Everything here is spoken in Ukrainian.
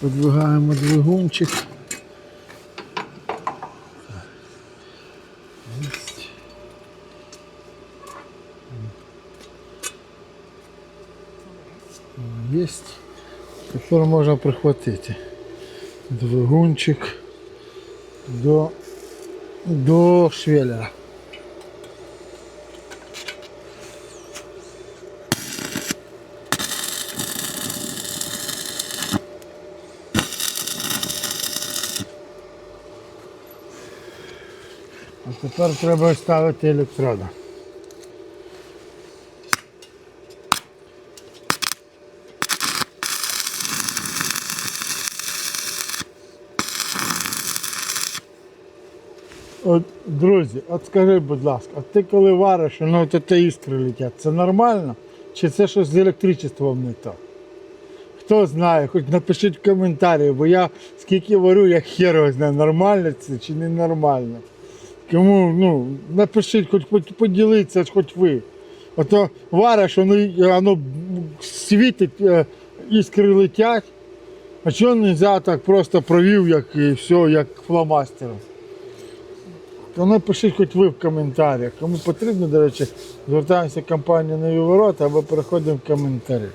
Подвигаємо двигунчик. Єсть. Тепер можна прихватити двигунчик до, до швеллера. А тепер треба ставити електрода. От, друзі, от скажи, будь ласка, от ти коли вариш, ну от те іскри летять, це нормально? Чи це щось з електричеством не так? Хто знає, хоч напишіть в коментарі, бо я скільки варю, я хер знаю, нормально це чи не нормально. Тому ну, напишіть, хоч, поділіться, хоч ви. Ото вариш, воно, воно світить, е, іскри летять. А чого не можна так просто провів, як і все, як фломастером? То напишіть хоч ви в коментарях. Кому потрібно, до речі, звертаємося в компанію Нові Ворота або переходимо в коментарі.